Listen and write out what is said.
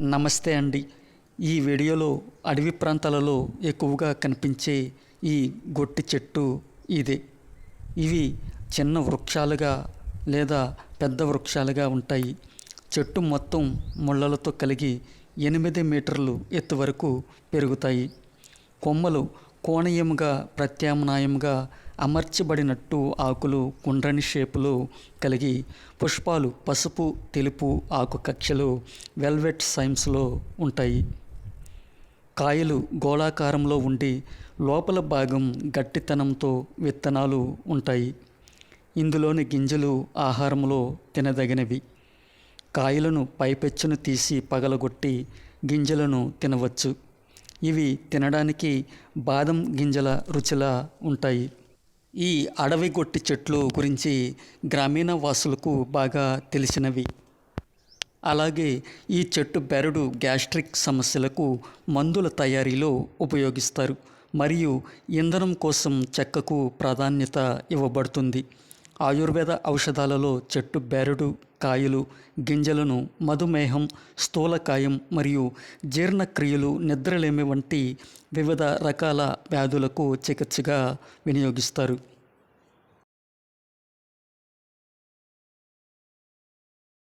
నమస్తే అండి. ఈ వీడియోలో అడవి ప్రాంతాలలో ఎక్కువగా కనిపించే ఈ గొట్టి చెట్టు ఇదే. ఇవి చిన్న వృక్షాలుగా లేదా పెద్ద వృక్షాలుగా ఉంటాయి. చెట్టు మొత్తం ముళ్ళలతో కలిగి ఎనిమిది మీటర్లు ఎత్తు వరకు పెరుగుతాయి. కొమ్మలు కోణీయముగా ప్రత్యామ్నాయంగా అమర్చబడినట్టు ఆకులు కుండ్రని షేపులో కలిగి పుష్పాలు పసుపు తెలుపు ఆకు కక్షలు వెల్వెట్ సైమ్స్లో ఉంటాయి. కాయలు గోళాకారంలో ఉండి లోపల భాగం గట్టితనంతో విత్తనాలు ఉంటాయి. ఇందులోని గింజలు ఆహారంలో తినదగినవి. కాయలను పైపెచ్చును తీసి పగలగొట్టి గింజలను తినవచ్చు. ఇవి తినడానికి బాదం గింజల రుచిలా ఉంటాయి. ఈ అడవి గొట్టి చెట్లు గురించి గ్రామీణ వాసులకు బాగా తెలిసినవి. అలాగే ఈ చెట్టు బెరడు గ్యాస్ట్రిక్ సమస్యలకు మందుల తయారీలో ఉపయోగిస్తారు. మరియు ఇంధనం కోసం చెక్కకు ప్రాధాన్యత ఇవ్వబడుతుంది. ఆయుర్వేద ఔషధాలలో చెట్టు బెరడు కాయలు గింజలను మధుమేహం స్థూలకాయం మరియు జీర్ణక్రియలు నిద్రలేమి వంటి వివిధ రకాల వ్యాధులకు చికిత్సగా వినియోగిస్తారు.